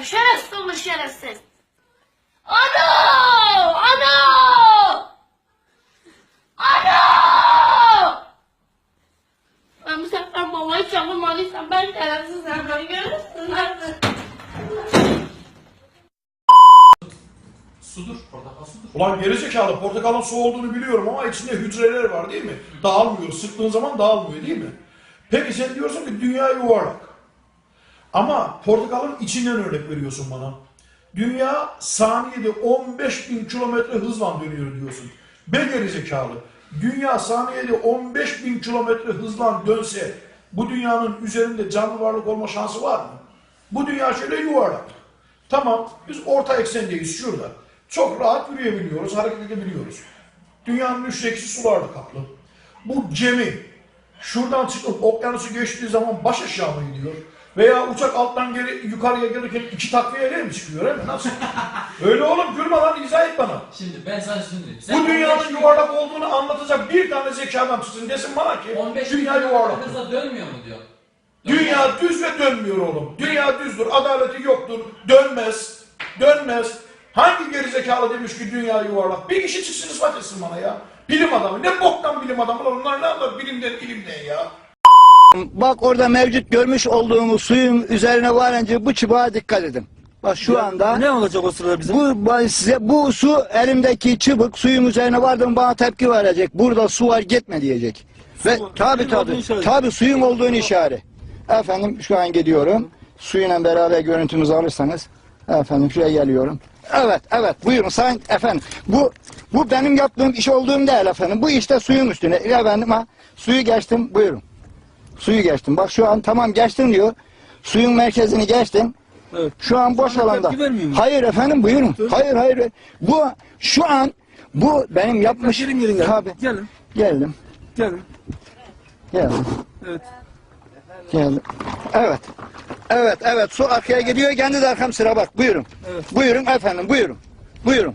ya. Şerefsiz olur şerefsiz. Ana! Ana! Ana! Ben bu sefer babayı çağırmadıysam ben şerefsiz hemen görürsün artık. Sudur, portakal sudur. Ulan gerizekalı portakalın su olduğunu biliyorum ama içinde hücreler var değil mi? Dağılmıyor. Sıktığın zaman dağılmıyor değil mi? Peki sen diyorsun ki dünya yuvarlak. Ama portakalın içinden örnek veriyorsun bana. Dünya saniyede 15 bin kilometre hızla dönüyor diyorsun. Be gerizekalı. Dünya saniyede 15 bin kilometre hızla dönse bu dünyanın üzerinde canlı varlık olma şansı var mı? Bu dünya şöyle yuvarlak. Tamam biz orta eksendeyiz şurada. Çok rahat yürüyebiliyoruz, hareket edebiliyoruz. Dünyanın üçte ikisi sularla kaplı. Bu gemi şuradan çıkıp okyanusu geçtiği zaman baş aşağı mı gidiyor? Veya uçak alttan geri yukarıya gelirken iki takviyeyle mi çıkıyor öyle mi? Nasıl? öyle oğlum gülme lan izah et bana. Şimdi ben sana şunu diyeyim. Sen Bu dünyanın 15 bin- yuvarlak olduğunu anlatacak bir tane zeki adam çıksın desin bana ki 15 bin dünya yuvarlak. hızla dönmüyor mu diyor. Dünya düz ve dönmüyor oğlum. Dünya düzdür, adaleti yoktur, dönmez, dönmez. Hangi gerizekalı demiş ki dünya yuvarlak? Bir kişi çıksın ispat etsin bana ya. Bilim adamı. Ne boktan bilim adamı lan onlar ne anlar bilimden ilimden ya. Bak orada mevcut görmüş olduğumuz suyun üzerine varınca bu çubuğa dikkat edin. Bak şu anda Ne olacak o sırada bize? bu size bu su elimdeki çubuk suyun üzerine vardım bana tepki verecek. Burada su var gitme diyecek. Ve Su- tabi olduğunu tabi işaret. tabi suyun olduğunu işaret. Efendim şu an gidiyorum. Suyla beraber görüntümüzü alırsanız efendim şuraya geliyorum. Evet evet buyurun sayın efendim. Bu bu benim yaptığım iş olduğum değil efendim. Bu işte suyun üstüne. Efendim ha suyu geçtim buyurun. Suyu geçtim. Bak şu an tamam geçtin diyor. Suyun merkezini geçtin. Evet. Şu an boş alanda. Hayır efendim buyurun. Hayır hayır. Bu şu an bu benim yapmış. Gelin gelin gelin. Tabii. Gelin. Geldim. Gelin. Geldim. Evet. Geldim. Evet. Evet evet su arkaya gidiyor. Kendi de arkam sıra bak. Buyurun. Evet. Buyurun efendim buyurun. Buyurun.